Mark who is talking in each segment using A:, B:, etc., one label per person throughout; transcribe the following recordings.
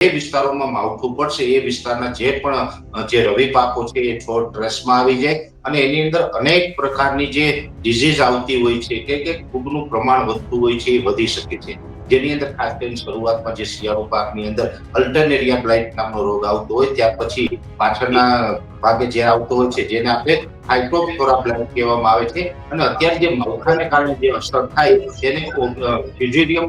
A: જે વિસ્તારોમાં માવઠું પડશે, એ વિસ્તારના જે પણ જે રવિ પાકો છે, એ છોડ ટ્રેસમાં આવી જાય અને એની અંદર અનેક પ્રકારની જે ડિઝીઝ આવતી હોય છે, કે કે ફૂગનું પ્રમાણ વધતું હોય છે, એ વધી શકે છે. જેની અંદર ખાસ કરીને શરૂઆતમાં જે શિયાળુ પાકની અંદર અલ્ટરનેરિયા બ્લાઇટ નામનો રોગ આવતો હોય, ત્યાર પછી પાછળના ભાગે જે આવતો હોય છે, જેને આપણે હાઇડ્રોફ્લોરા બ્લાઇટ કહેવામાં આવે છે. અને અત્યારે જે માવઠાને કારણે જે અસર થાય, તેને ફ્યુઝિરિયમ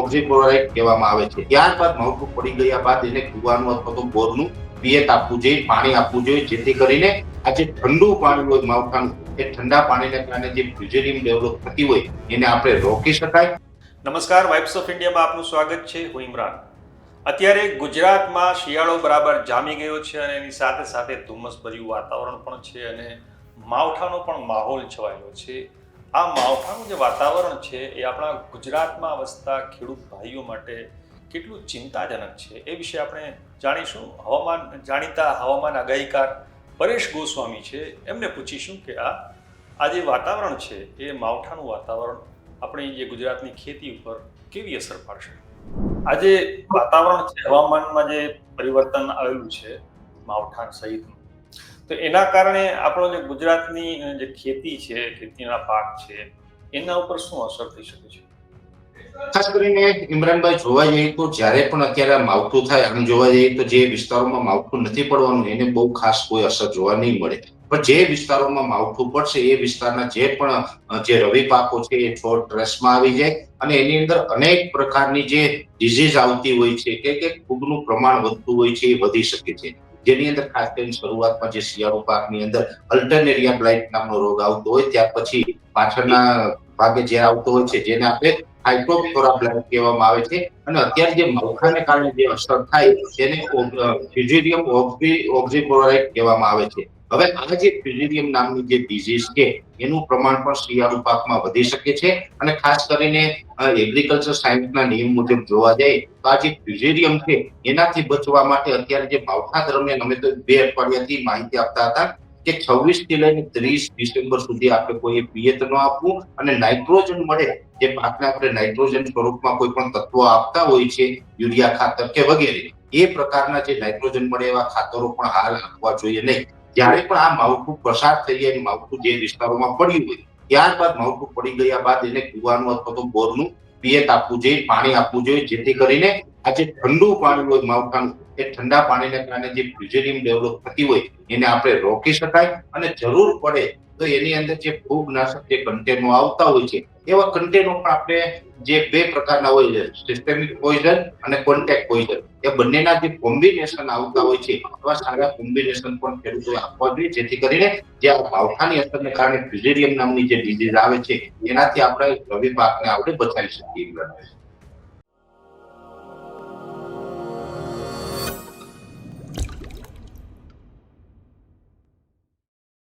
A: ઓક્ઝિક્લોરાઇડ કહેવામાં આવે છે. ત્યારબાદ માવઠું પડી ગયા બાદ એને કુવાનું અથવા તો બોરનું પિયત આપવું જોઈએ, પાણી આપવું જોઈએ, જેથી કરીને આ જે ઠંડુ પાણી હોય માવઠાનું, એ ઠંડા પાણીને કારણે જે ફ્યુઝેરિયમ ડેવલપ થતી હોય, એને આપણે રોકી શકાય.
B: નમસ્કાર વાઇબ્સ ઓફ ઇન્ડિયામાં આપનું સ્વાગત છે, હું ઇમરાન. અત્યારે ગુજરાતમાં શિયાળો બરાબર જામી ગયો છે અને એની સાથે સાથે ધુમ્મસભર્યું વાતાવરણ પણ છે અને માવઠાનો પણ માહોલ છવાયેલો છે. આ માવઠાનું જે વાતાવરણ છે એ આપણા ગુજરાતમાં વસતા ખેડૂત ભાઈઓ માટે કેટલું ચિંતાજનક છે એ વિશે આપણે જાણીશું. હવામાન, જાણીતા હવામાન આગાહીકાર પરેશ ગોસ્વામી છે. એમને પૂછીશું કે આ આ જે વાતાવરણ છે એ માવઠાનું વાતાવરણ આપણી જે ગુજરાતની ખેતી ઉપર કેવી અસર પાડશે? આજે વાતાવરણ છે, હવામાનમાં જે પરિવર્તન આવેલું છે, માવઠાણ સહિતનું, તો એના કારણે આપણો જે ગુજરાતની જે ખેતી છે, ખેતીના પાક છે, એના ઉપર શું અસર થઈ શકે છે?
A: ખાસ કરીને ઇમરાનભાઈ, જોવા જઈએ તો જ્યારે પણ અત્યારે માવઠું થાય, આમ જોવા જઈએ તો જે વિસ્તારોમાં માવઠું નથી પડવાનું, એને બહુ ખાસ કોઈ અસર જોવા નહીં મળે. પણ જે વિસ્તારોમાં માવઠું પડશે એ વિસ્તારના જે પણ જે રવિ પાકો છે એ છોડ ટ્રેસમાં આવી જાય અને એની અંદર અનેક પ્રકારની જે ડિઝીઝ આવતી હોય છે કે કે ફૂગનું પ્રમાણ વધતું હોય છે એ વધી શકે છે. જેની અંદર ખાસ કરીને શરૂઆતમાં જે શિયાળુ પાકની અંદર અલ્ટરનેરિયા બ્લાઇટ નામનો રોગ આવતો હોય ત્યાર પછી પાછળના ભાગે જે આવતો હોય છે જેને આપણે હાઇડ્રોફ્લોરા બ્લાઇટ કહેવામાં આવે છે અને અત્યારે જે મલખાને કારણે જે અસર થાય તેને ફ્યુઝિડિયમ ઓક્ઝિક્લોરાઇડ કહેવામાં આવે છે. હવે આ જે ફ્યુઝિડિયમ નામની જે ડિઝીઝ છે, એનું પ્રમાણ પણ શિયાળુ પાકમાં વધી શકે છે અને ખાસ કરીને એગ્રીકલ્ચર સાયન્સના નિયમ મુજબ જોવા જાય તો આ જે ફ્યુઝિડિયમ છે, એનાથી બચવા માટે અત્યારે જે માવઠા દરમિયાન અમે તો બે અઠવાડિયાથી માહિતી આપતા હતા કે છવ્વીસથી લઈને ત્રીસ ડિસેમ્બર સુધી આપણે કોઈ પિયત ન આપવું અને નાઇટ્રોજન મળે, જે પાકને આપણે નાઇટ્રોજન સ્વરૂપમાં કોઈ પણ તત્વો આપતા હોય છે, યુરિયા, ખાતર કે વગેરે, એ પ્રકારના જે નાઇટ્રોજન મળે એવા ખાતરો પણ હાલ આપવા જોઈએ નહીં. જ્યારે પણ આ માવઠું પસાર થઈ જાય માવઠું જે વિસ્તારોમાં પડ્યું હોય, ત્યારબાદ માવઠું પડી ગયા બાદ એને કુવાનું અથવા તો બોરનું પિયત આપવું જોઈએ, પાણી આપવું જોઈએ, જેથી કરીને આ જે ઠંડુ પાણી હોય માવઠાનું, એ ઠંડા પાણીને કારણે જે ફ્યુઝેરિયમ ડેવલપ થતી હોય, એને આપણે રોકી શકાય અને જરૂર પડે તો એની અંદર જે ફૂગનાશક જે કન્ટેનો આવતા હોય છે, એવા કન્ટેનો પણ આપણે જે બે પ્રકારના હોય છે સિસ્ટેમિક પોઈઝન અને કોન્ટેક્ટ પોઈઝન એ બંનેના જે કોમ્બિનેશન આવતા હોય છે એવા સારા કોમ્બિનેશન પણ ખેડૂતોએ આપવા જોઈએ, જેથી કરીને જે આ માવઠાની અસરને કારણે ફ્યુઝિડિયમ નામની જે ડિઝીઝ આવે છે, એનાથી આપણે રવિ પાકને આપણે બચાવી શકીએ.